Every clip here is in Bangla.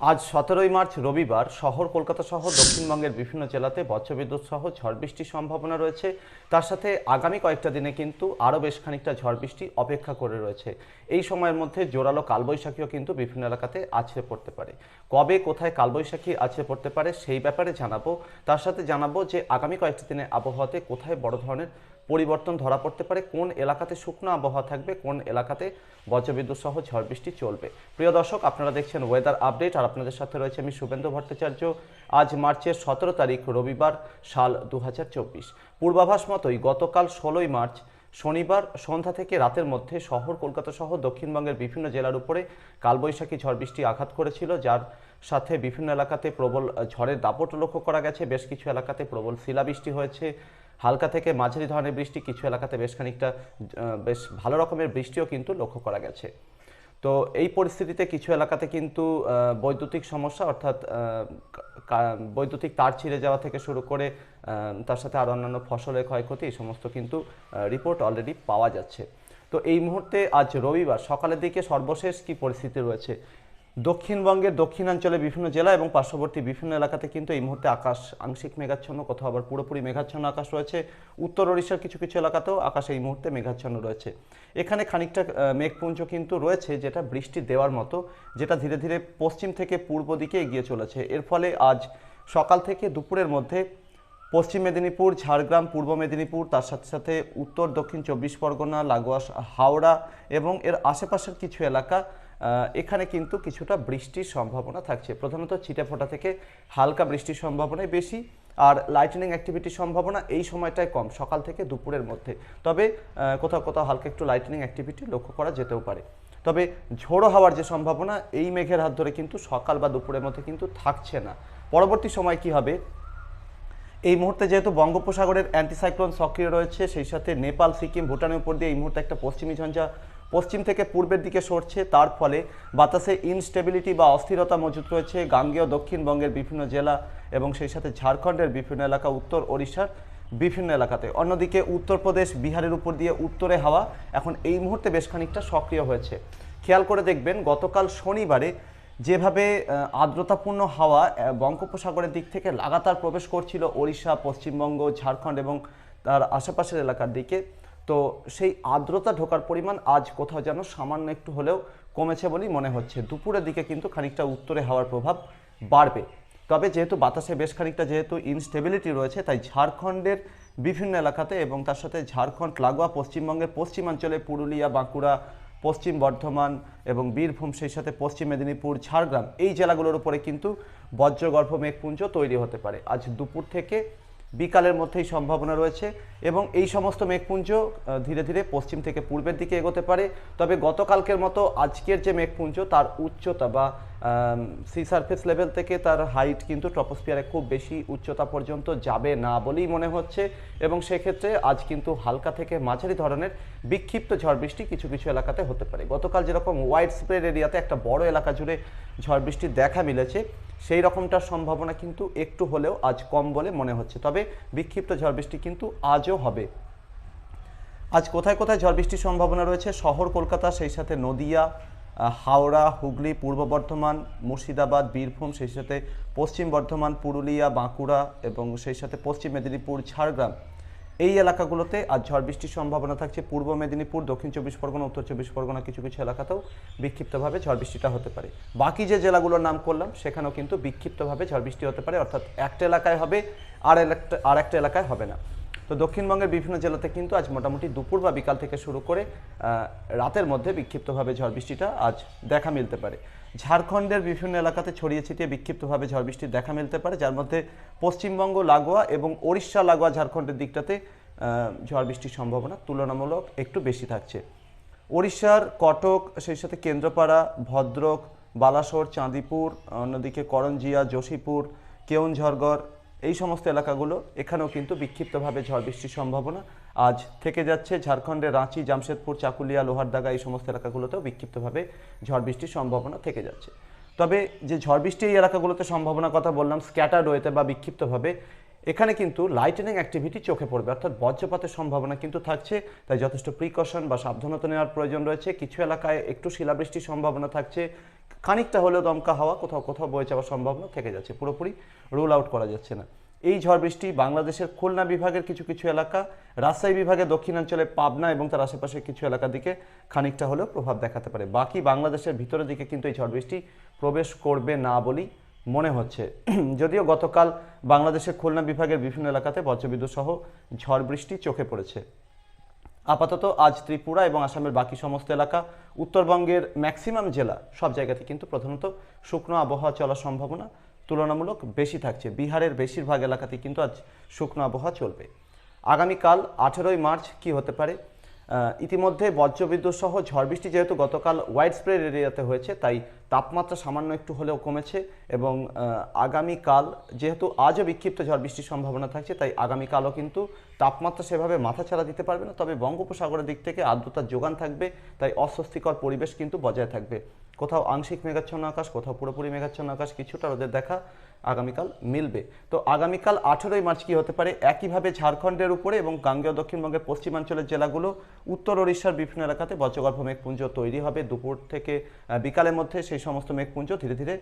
আজ সতেরোই মার্চ রবিবার শহর, কলকাতা সহ দক্ষিণবঙ্গের বিভিন্ন জেলাতে বজ্রবিদ্যুৎ সহ ঝড় বৃষ্টির সম্ভাবনা রয়েছে। তার সাথে আগামী কয়েকটা দিনে কিন্তু আরও বেশ খানিকটা ঝড় বৃষ্টি অপেক্ষা করে রয়েছে। এই সময়ের মধ্যে জোরালো কালবৈশাখীও কিন্তু বিভিন্ন এলাকাতে আছড়ে পড়তে পারে। কবে, কোথায় কালবৈশাখী আছড়ে পড়তে পারে সেই ব্যাপারে জানাব। তার সাথে জানাব যে আগামী কয়েকটা দিনে আবহাওয়াতে কোথায় বড় ধরনের পরিবর্তন ধরা পড়তে পারে। কোন এলাকাতে শুকনো আবহাওয়া থাকবে, কোন এলাকাতে বজ্রবিদ্যুৎ সহ ঝড় বৃষ্টি চলবে। প্রিয় দর্শক, আপনারা দেখছেন ওয়েদার আপডেট আর আপনাদের সাথে রয়েছে আমি শুভেন্দু ভট্টাচার্য। আজ মার্চের সতেরো তারিখ, রবিবার, সাল দু হাজার চব্বিশ। পূর্বাভাস মতোই গতকাল ষোলোই মার্চ, শনিবার সন্ধ্যা থেকে রাতের মধ্যে শহর, কলকাতা সহ দক্ষিণবঙ্গের বিভিন্ন জেলার উপরে কালবৈশাখী ঝড় বৃষ্টি আঘাত করেছিল, যার সাথে বিভিন্ন এলাকাতে প্রবল ঝড়ের দাপট লক্ষ্য করা গেছে। বেশ কিছু এলাকাতে প্রবল শিলাবৃষ্টি হয়েছে। হালকা থেকে মাঝারি ধরনের বৃষ্টি কিছু এলাকাতে বেশ খানিকটা বেশ ভালো রকমের বৃষ্টিও কিন্তু লক্ষ্য করা গেছে। তো এই পরিস্থিতিতে কিছু এলাকাতে কিন্তু বৈদ্যুতিক সমস্যা অর্থাৎ বৈদ্যুতিক তার ছিঁড়ে যাওয়া থেকে শুরু করে তার সাথে আরও অন্যান্য ফসলের ক্ষয়ক্ষতি, এই সমস্ত কিন্তু রিপোর্ট অলরেডি পাওয়া যাচ্ছে। তো এই মুহূর্তে আজ রবিবার সকালের দিকে সর্বশেষ কি পরিস্থিতি রয়েছে? দক্ষিণবঙ্গের দক্ষিণাঞ্চলে বিভিন্ন জেলা এবং পার্শ্ববর্তী বিভিন্ন এলাকাতে কিন্তু এই মুহূর্তে আকাশ আংশিক মেঘাচ্ছন্ন, কোথাও আবার পুরোপুরি মেঘাচ্ছন্ন আকাশ রয়েছে। উত্তর ওড়িশার কিছু কিছু এলাকাতেও আকাশ এই মুহূর্তে মেঘাচ্ছন্ন রয়েছে। এখানে খানিকটা মেঘপুঞ্জ কিন্তু রয়েছে, যেটা বৃষ্টি দেওয়ার মতো, যেটা ধীরে ধীরে পশ্চিম থেকে পূর্ব দিকে এগিয়ে চলেছে। এর ফলে আজ সকাল থেকে দুপুরের মধ্যে পশ্চিম মেদিনীপুর, ঝাড়গ্রাম, পূর্ব মেদিনীপুর, তার সাথে সাথে উত্তর, দক্ষিণ চব্বিশ পরগনা, লাগোয়া, হাওড়া এবং এর আশেপাশের কিছু এলাকা এখানে কিন্তু কিছুটা বৃষ্টির সম্ভাবনা থাকছে। প্রধানত ছিটেফোঁটা থেকে হালকা বৃষ্টির সম্ভাবনাই বেশি আর লাইটনিং অ্যাক্টিভিটির সম্ভাবনা এই সময়টায় কম, সকাল থেকে দুপুরের মধ্যে। তবে কোথাও কোথাও হালকা একটু লাইটনিং অ্যাক্টিভিটি লক্ষ্য করা যেতেও পারে। তবে ঝোড়ো হওয়ার যে সম্ভাবনা, এই মেঘের হাত ধরে কিন্তু সকাল বা দুপুরের মধ্যে কিন্তু থাকছে না। পরবর্তী সময় কি হবে? এই মুহূর্তে যেহেতু বঙ্গোপসাগরের অ্যান্টিসাইক্লোন সক্রিয় রয়েছে, সেই সাথে নেপাল, সিকিম, ভুটানের উপর দিয়ে এই মুহূর্তে একটা পশ্চিমী ঝঞ্ঝা পশ্চিম থেকে পূর্বের দিকে সরছে, তার ফলে বাতাসে ইনস্টেবিলিটি বা অস্থিরতা মজুত রয়েছে। গাঙ্গেয় দক্ষিণবঙ্গের বিভিন্ন জেলা এবং সেই সাথে ঝাড়খণ্ডের বিভিন্ন এলাকা, উত্তর ওড়িশার বিভিন্ন এলাকাতে। অন্যদিকে উত্তরপ্রদেশ, বিহারের উপর দিয়ে উত্তরে হাওয়া এখন এই মুহূর্তে বেশ খানিকটা সক্রিয় হয়েছে। খেয়াল করে দেখবেন, গতকাল শনিবারে যেভাবে আর্দ্রতাপূর্ণ হাওয়া বঙ্গোপসাগরের দিক থেকে লাগাতার প্রবেশ করছিল ওড়িশা, পশ্চিমবঙ্গ, ঝাড়খণ্ড এবং তার আশেপাশের এলাকার দিকে তো সেই আর্দ্রতা ঢোকার পরিমাণ আজ কোথাও যেন সামান্য একটু হলেও কমেছে বলেই মনে হচ্ছে। দুপুরের দিকে কিন্তু খানিকটা উত্তরে হাওয়ার প্রভাব বাড়বে। তবে যেহেতু বাতাসে বেশ খানিকটা যেহেতু ইনস্টেবিলিটি রয়েছে, তাই ঝাড়খণ্ডের বিভিন্ন এলাকাতে এবং তার সাথে ঝাড়খণ্ড, লাগোয়া, পশ্চিমবঙ্গের পশ্চিমাঞ্চলে পুরুলিয়া, বাঁকুড়া, পশ্চিম বর্ধমান এবং বীরভূম, সেই সাথে পশ্চিম মেদিনীপুর, ঝাড়গ্রাম এই জেলাগুলোর উপরে কিন্তু বজ্রগর্ভ মেঘপুঞ্জ তৈরি হতে পারে। আজ দুপুর থেকে বিকালের মধ্যেই সম্ভাবনা রয়েছে এবং এই সমস্ত মেঘপুঞ্জ ধীরে ধীরে পশ্চিম থেকে পূর্বের দিকে এগোতে পারে। তবে গতকালকের মতো আজকের যে মেঘপুঞ্জ, তার উচ্চতা বা সি সারফেস লেভেল থেকে তার হাইট কিন্তু ট্রপোস্ফিয়ারে খুব বেশি উচ্চতা পর্যন্ত যাবে না বলেই মনে হচ্ছে এবং সেক্ষেত্রে আজ কিন্তু হালকা থেকে মাঝারি ধরনের বিক্ষিপ্ত ঝড় বৃষ্টি কিছু কিছু এলাকাতে হতে পারে। গতকাল যেরকম ওয়াইড স্প্রেড এরিয়াতে একটা বড় এলাকা জুড়ে ঝড় বৃষ্টির দেখা মিলেছে, সেই রকমটার সম্ভাবনা কিন্তু একটু হলেও আজ কম বলে মনে হচ্ছে। তবে বিক্ষিপ্ত ঝড় বৃষ্টি কিন্তু আজও হবে। আজ কোথায় কোথায় ঝড় বৃষ্টির সম্ভাবনা রয়েছে? শহর, কলকাতা, সেই সাথে নদিয়া হাওড়া, হুগলি, পূর্ব বর্ধমান, মুর্শিদাবাদ, বীরভূম, সেই সাথে পশ্চিম বর্ধমান, পুরুলিয়া, বাঁকুড়া এবং সেই সাথে পশ্চিম মেদিনীপুর, ঝাড়গ্রাম। এই এলাকাগুলোতে আজ ঝড় বৃষ্টির সম্ভাবনা থাকছে। পূর্ব মেদিনীপুর, দক্ষিণ চব্বিশ পরগনা, উত্তর চব্বিশ পরগনা কিছু কিছু এলাকাতেও বিক্ষিপ্তভাবে ঝড় বৃষ্টিটা হতে পারে। বাকি যে জেলাগুলোর নাম করলাম, সেখানেও কিন্তু বিক্ষিপ্তভাবে ঝড় বৃষ্টি হতে পারে। অর্থাৎ একটা এলাকায় হবে, আর একটা আর একটা এলাকায় হবে না। তো দক্ষিণবঙ্গের বিভিন্ন জেলাতে কিন্তু আজ মোটামুটি দুপুর বা বিকাল থেকে শুরু করে রাতের মধ্যে বিক্ষিপ্তভাবে ঝড় বৃষ্টিটা আজ দেখা মিলতে পারে। ঝাড়খণ্ডের বিভিন্ন এলাকাতে ছড়িয়ে ছিটিয়ে বিক্ষিপ্তভাবে ঝড় বৃষ্টির দেখা মিলতে পারে, যার মধ্যে পশ্চিমবঙ্গ, লাগোয়া এবং ওড়িশা, লাগোয়া, ঝাড়খণ্ডের দিকটাতে ঝড় বৃষ্টির সম্ভাবনা তুলনামূলক একটু বেশি থাকছে। ওড়িশার কটক, সেই সাথে কেন্দ্রপাড়া, ভদ্রক, বালাসোর, চাঁদিপুর, অন্যদিকে করঞ্জিয়া, যোশীপুর, কেউনঝড়গড় এই সমস্ত এলাকাগুলো, এখানেও কিন্তু বিক্ষিপ্তভাবে ঝড় বৃষ্টির সম্ভাবনা। আজ থেকে যাচ্ছে ঝাড়খণ্ডের রাঁচি, জামশেদপুর, চাকুলিয়া, লোহারদাগা এই সমস্ত এলাকাগুলোতেও বিক্ষিপ্তভাবে ঝড় বৃষ্টির সম্ভাবনা থেকে যাচ্ছে। তবে যে ঝড় বৃষ্টি এই এলাকাগুলোতে সম্ভাবনার কথা বললাম, স্ক্যাটার ওয়েতে বা বিক্ষিপ্তভাবে, এখানে কিন্তু লাইটেনিং অ্যাক্টিভিটি চোখে পড়বে। অর্থাৎ বজ্রপাতের সম্ভাবনা কিন্তু থাকছে, তাই যথেষ্ট প্রিকশন বা সাবধানতা নেওয়ার প্রয়োজন রয়েছে। কিছু এলাকায় একটু শিলাবৃষ্টির সম্ভাবনা থাকছে খানিকটা হলেও দমকা হাওয়া, কোথাও কোথাও বয়ে যাওয়ার সম্ভাবনা থেকে যাচ্ছে। পুরোপুরি রুল আউট করা যাচ্ছে না। এই ঝড় বৃষ্টি বাংলাদেশের খুলনা বিভাগের কিছু কিছু এলাকা, রাজশাহী বিভাগের দক্ষিণাঞ্চলে পাবনা এবং তার আশেপাশের কিছু এলাকার দিকে খানিকটা হলেও প্রভাব দেখাতে পারে। বাকি বাংলাদেশের ভিতরের দিকে কিন্তু এই ঝড় বৃষ্টি প্রবেশ করবে না বলেই মনে হচ্ছে। যদিও গতকাল বাংলাদেশের খুলনা বিভাগের বিভিন্ন এলাকাতে বজ্রবিদ্যুৎ সহ ঝড় বৃষ্টি চোখে পড়েছে। আপাতত আজ ত্রিপুরা এবং আসামের বাকি সমস্ত এলাকা উত্তরবঙ্গের ম্যাক্সিমাম জেলা সব জায়গাতে কিন্তু প্রধানত শুকনো আবহাওয়া চলার সম্ভাবনা তুলনামূলক বেশি থাকছে। বিহারের বেশিরভাগ এলাকাতে কিন্তু আজ শুকনো আবহাওয়া চলবে। আগামীকাল আঠেরোই মার্চ কি হতে পারে? ইতিমধ্যে বজ্রবিদ্যুৎ সহ ঝড় বৃষ্টি যেহেতু গতকাল ওয়াইড স্প্রেড এরিয়াতে হয়েছে, তাই তাপমাত্রা সামান্য একটু হলেও কমেছে এবং আগামীকাল যেহেতু আজও বিক্ষিপ্ত ঝড় বৃষ্টির সম্ভাবনা থাকছে, তাই আগামীকালও কিন্তু তাপমাত্রা সেভাবে মাথা ছাড়া দিতে পারবে না। তবে বঙ্গোপসাগরের দিক থেকে আর্দ্রতার যোগান থাকবে, তাই অস্বস্তিকর পরিবেশ কিন্তু বজায় থাকবে। কোথাও আংশিক মেঘাচ্ছন্ন আকাশ, কোথাও পুরোপুরি মেঘাচ্ছন্ন আকাশ, কিছুটা রোদের দেখা আগামীকাল মিলবে। তো আগামীকাল আঠেরোই মার্চ কি হতে পারে? একইভাবে ঝাড়খণ্ডের উপরে এবং গাঙ্গেয় দক্ষিণবঙ্গের পশ্চিমাঞ্চলের জেলাগুলো, উত্তর ওড়িশার বিভিন্ন এলাকাতে বজ্রগর্ভ মেঘপুঞ্জ তৈরি হবে। দুপুর থেকে বিকালের মধ্যে সেই সমস্ত মেঘপুঞ্জ ধীরে ধীরে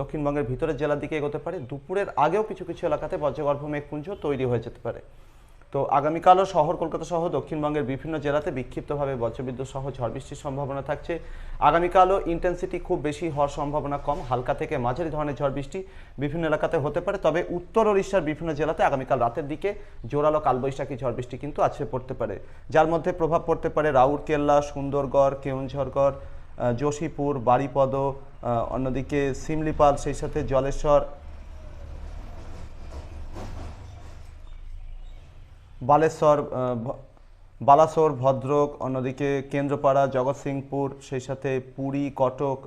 দক্ষিণবঙ্গের ভিতরের জেলার দিকে এগোতে পারে। দুপুরের আগেও কিছু কিছু এলাকাতে বজ্রগর্ভ মেঘপুঞ্জ তৈরি হয়ে যেতে পারে। তো আগামীকালও শহর কলকাতা সহ দক্ষিণবঙ্গের বিভিন্ন জেলাতে বিক্ষিপ্তভাবে বজ্রবিদ্যুৎ সহ ঝড় বৃষ্টির সম্ভাবনা থাকছে। আগামীকালও ইন্টেন্সিটি খুব বেশি হওয়ার সম্ভাবনা কম। হালকা থেকে মাঝারি ধরনের ঝড় বৃষ্টি বিভিন্ন এলাকাতে হতে পারে। তবে উত্তর ওড়িশার বিভিন্ন জেলাতে আগামীকাল রাতের দিকে জোরালো কালবৈশাখী ঝড় বৃষ্টি কিন্তু আছে পড়তে পারে। যার মধ্যে প্রভাব পড়তে পারে রাউরকেল্লা সুন্দরগড় কেউনঝড়গড় যোশীপুর বারিপদ আহ, অন্যদিকে সিমলিপাল সেই সাথে জলেশ্বর বালেশ্বর বালাসোর, ভদ্রক, অন্যদিকে কেন্দ্রপাড়া জগৎসিংপুর সেই সাথে পুরী, কটক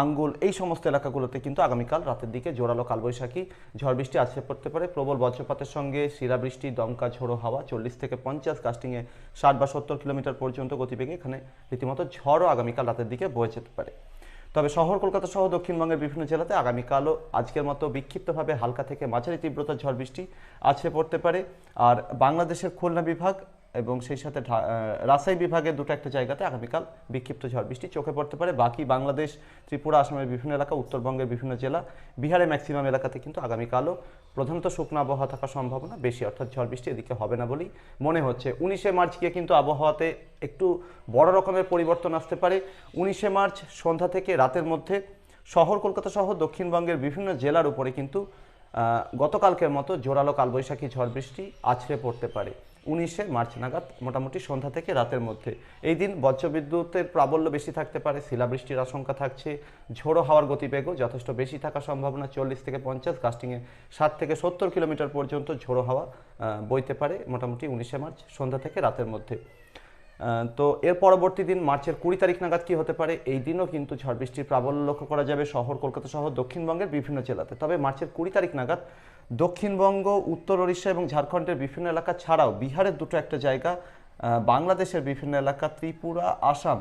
আঙ্গুল, এই সমস্ত এলাকাগুলোতে কিন্তু আগামীকাল রাতের দিকে জোরালো কালবৈশাখী ঝড় বৃষ্টি আছে পড়তে পারে। প্রবল বজ্রপাতের সঙ্গে শিলাবৃষ্টি, দমকা, ঝোড়ো হাওয়া, চল্লিশ থেকে পঞ্চাশ কাস্টিংয়ে ষাট বা সত্তর কিলোমিটার পর্যন্ত গতিবেগে এখানে রীতিমতো ঝড়ও আগামীকাল রাতের দিকে বয়ে যেতে পারে। তবে শহর কলকাতা সহ দক্ষিণবঙ্গের বিভিন্ন জেলাতে আগামীকালও আজকের মতো বিক্ষিপ্তভাবে হালকা থেকে মাঝারি তীব্রতার ঝড় বৃষ্টি আছড়ে পড়তে পারে। আর বাংলাদেশের খুলনা বিভাগ এবং সেই সাথে রাজশাহী বিভাগের দুটো একটা জায়গাতে আগামীকাল বিক্ষিপ্ত ঝড় বৃষ্টি চোখে পড়তে পারে। বাকি বাংলাদেশ, ত্রিপুরা, আসামের বিভিন্ন এলাকা, উত্তরবঙ্গের বিভিন্ন জেলা, বিহারের ম্যাক্সিমাম এলাকাতে কিন্তু আগামীকালও প্রধানত শুকনো আবহাওয়া থাকার সম্ভাবনা বেশি, অর্থাৎ ঝড় বৃষ্টি এদিকে হবে না বলেই মনে হচ্ছে। উনিশে মার্চ গিয়ে কিন্তু আবহাওয়াতে একটু বড় রকমের পরিবর্তন আসতে পারে। উনিশে মার্চ সন্ধ্যা থেকে রাতের মধ্যে শহর কলকাতা সহ দক্ষিণবঙ্গের বিভিন্ন জেলার উপরে কিন্তু গতকালকের মতো জোরালো কালবৈশাখী ঝড় বৃষ্টি আছড়ে পড়তে পারে। উনিশে মার্চ নাগাদ মোটামুটি সন্ধ্যা থেকে রাতের মধ্যে। এই দিন বজ্রবিদ্যুতের প্রাবল্য বেশি থাকতে পারে, শিলাবৃষ্টির আশঙ্কা থাকছে, ঝোড়ো হাওয়ার গতিবেগও যথেষ্ট বেশি থাকার সম্ভাবনা চল্লিশ থেকে পঞ্চাশ কাস্টিংয়ে ষাট থেকে সত্তর কিলোমিটার পর্যন্ত ঝোড়ো হাওয়া বইতে পারে মোটামুটি উনিশে মার্চ সন্ধ্যা থেকে রাতের মধ্যে। তো এর পরবর্তী দিন মার্চের কুড়ি তারিখ নাগাদ কি হতে পারে? এই দিনও কিন্তু ঝড় বৃষ্টির প্রাবল্য লক্ষ্য করা যাবে শহর, কলকাতা সহ দক্ষিণবঙ্গের বিভিন্ন জেলাতে। তবে মার্চের কুড়ি তারিখ নাগাদ দক্ষিণবঙ্গ, উত্তর ওড়িশা এবং ঝাড়খণ্ডের বিভিন্ন এলাকা ছাড়াও বিহারের দুটো একটা জায়গা বাংলাদেশের বিভিন্ন এলাকা, ত্রিপুরা, আসাম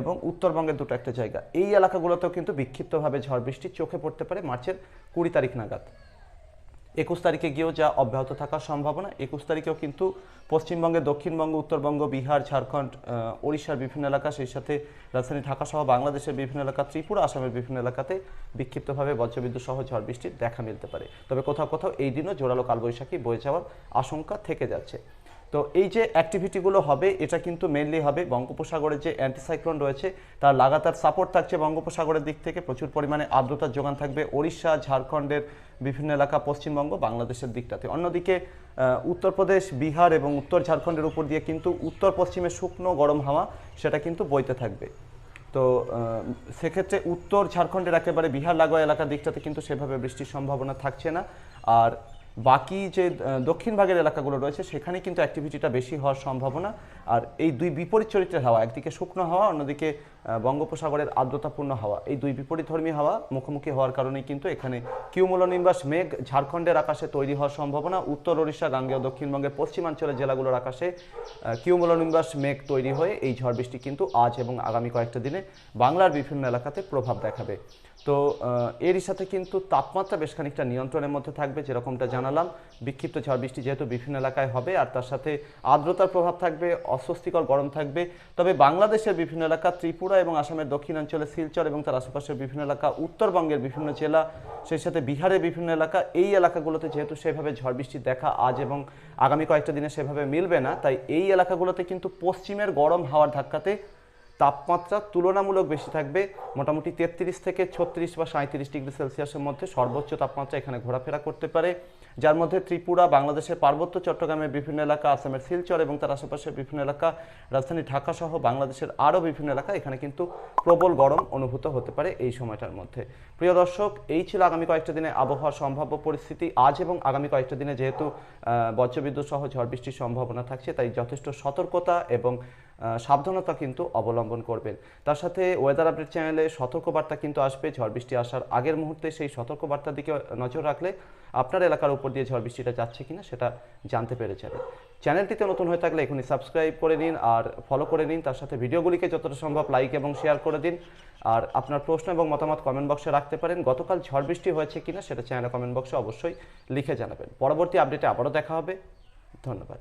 এবং উত্তরবঙ্গের দুটো একটা জায়গা। এই এলাকাগুলোতেও কিন্তু বিক্ষিপ্তভাবে ঝড় বৃষ্টি চোখে পড়তে পারে মার্চের কুড়ি তারিখ নাগাদ। একুশ তারিখে গিয়েও যা অব্যাহত থাকার সম্ভাবনা, একুশ তারিখেও কিন্তু পশ্চিমবঙ্গে, দক্ষিণবঙ্গ, উত্তরবঙ্গ, বিহার, ঝাড়খণ্ড ওড়িশার বিভিন্ন এলাকা, সেই সাথে রাজধানী ঢাকাসহ বাংলাদেশের বিভিন্ন এলাকা, ত্রিপুরা, আসামের বিভিন্ন এলাকাতে বিক্ষিপ্তভাবে বজ্রবিদ্যুৎ সহ ঝড় বৃষ্টির দেখা মিলতে পারে। তবে কোথাও কোথাও এই দিনও জোরালো কালবৈশাখী বয়ে যাওয়ার আশঙ্কা থেকে যাচ্ছে। তো এই যে অ্যাক্টিভিটিগুলো হবে, এটা কিন্তু মেনলি হবে বঙ্গোপসাগরের যে অ্যান্টিসাইক্লোন রয়েছে, তার লাগাতার সাপোর্ট থাকছে বঙ্গোপসাগরের দিক থেকে। প্রচুর পরিমাণে আর্দ্রতার যোগান থাকবে ওড়িশা, ঝাড়খণ্ডের বিভিন্ন এলাকা, পশ্চিমবঙ্গ, বাংলাদেশের দিকটাতে। অন্যদিকে উত্তরপ্রদেশ, বিহার এবং উত্তর ঝাড়খণ্ডের উপর দিয়ে কিন্তু উত্তর পশ্চিমে শুকনো গরম হাওয়া সেটা কিন্তু বইতে থাকবে। তো সেক্ষেত্রে উত্তর ঝাড়খণ্ডের একেবারে বিহার লাগোয়া এলাকার দিকটাতে কিন্তু সেভাবে বৃষ্টির সম্ভাবনা থাকছে না। আর বাকি যে দক্ষিণ ভাগের এলাকাগুলো রয়েছে সেখানে কিন্তু অ্যাক্টিভিটিটা বেশি হওয়ার সম্ভাবনা। আর এই দুই বিপরীত চরিত্রের হাওয়া, একদিকে শুকনো হাওয়া, অন্যদিকে বঙ্গোপসাগরের আর্দ্রতাপূর্ণ হাওয়া। এই দুই বিপরীত বিপরীতধর্মী হাওয়া মুখোমুখি হওয়ার কারণেই কিন্তু এখানে কিউমুলনিম্বাস মেঘ ঝাড়খণ্ডের আকাশে তৈরি হওয়ার সম্ভাবনা। উত্তর ওড়িশা, গাঙ্গেয়, দক্ষিণবঙ্গের পশ্চিমাঞ্চলের জেলাগুলোর আকাশে কিউমুলনিম্বাস মেঘ তৈরি হয়ে এই ঝড় বৃষ্টি কিন্তু আজ এবং আগামী কয়েকটা দিনে বাংলার বিভিন্ন এলাকাতে প্রভাব দেখাবে। তো এরই সাথে কিন্তু তাপমাত্রা বেশ খানিকটা নিয়ন্ত্রণের মধ্যে থাকবে যেরকমটা জানালাম। বিক্ষিপ্ত ঝড় বৃষ্টি যেহেতু বিভিন্ন এলাকায় হবে, আর তার সাথে আর্দ্রতার প্রভাব থাকবে অস্বস্তিকর গরম থাকবে। তবে বাংলাদেশের বিভিন্ন এলাকা, ত্রিপুরা এবং আসামের দক্ষিণাঞ্চলে শিলচর এবং তার আশেপাশের বিভিন্ন এলাকা, উত্তরবঙ্গের বিভিন্ন জেলা, সেই সাথে বিহারের বিভিন্ন এলাকা, এই এলাকাগুলোতে যেহেতু সেভাবে ঝড় বৃষ্টি দেখা আজ এবং আগামী কয়েকটা দিনে সেভাবে মিলবে না, তাই এই এলাকাগুলোতে কিন্তু পশ্চিমের গরম হাওয়ার ধাক্কাতে তাপমাত্রা তুলনামূলক বেশি থাকবে। মোটামুটি তেত্রিশ থেকে ছত্রিশ বা সাঁত্রিশ ডিগ্রি সেলসিয়াসের মধ্যে সর্বোচ্চ তাপমাত্রা এখানে ঘোরাফেরা করতে পারে। যার মধ্যে ত্রিপুরা, বাংলাদেশের পার্বত্য চট্টগ্রামের বিভিন্ন এলাকা, আসামের শিলচর এবং তার আশেপাশের বিভিন্ন এলাকা, রাজধানী ঢাকা সহ বাংলাদেশের আরও বিভিন্ন এলাকা এখানে কিন্তু প্রবল গরম অনুভূত হতে পারে এই সময়টার মধ্যে। প্রিয় দর্শক, এই ছিল আগামী কয়েকটা দিনে আবহাওয়ার সম্ভাব্য পরিস্থিতি। আজ এবং আগামী কয়েকটা দিনে যেহেতু বজ্রবিদ্যুৎ সহ ঝড় বৃষ্টির সম্ভাবনা থাকছে, তাই যথেষ্ট সতর্কতা এবং সাবধানতা কিন্তু অবলম্বন করবেন। তার সাথে ওয়েদার আপডেট চ্যানেলে সতর্কবার্তা কিন্তু আসবে। ঝড় বৃষ্টি আসার আগের মুহূর্তে সেই সতর্কবার্তার দিকে নজর রাখলে আপনার এলাকার উপর দিয়ে ঝড় বৃষ্টিটা যাচ্ছে কিনা সেটা জানতে পেরে যাবেন চ্যানেলটিতে নতুন হয়ে থাকলে এখনই সাবস্ক্রাইব করে নিন আর ফলো করে নিন। তার সাথে ভিডিওগুলিকে যতটা সম্ভব লাইক এবং শেয়ার করে দিন। আর আপনার প্রশ্ন এবং মতামত কমেন্ট বক্সে রাখতে পারেন। গতকাল ঝড় বৃষ্টি হয়েছে কিনা সেটা চ্যানেল কমেন্ট বক্সে অবশ্যই লিখে জানাবেন। পরবর্তী আপডেটে আবারও দেখা হবে। ধন্যবাদ।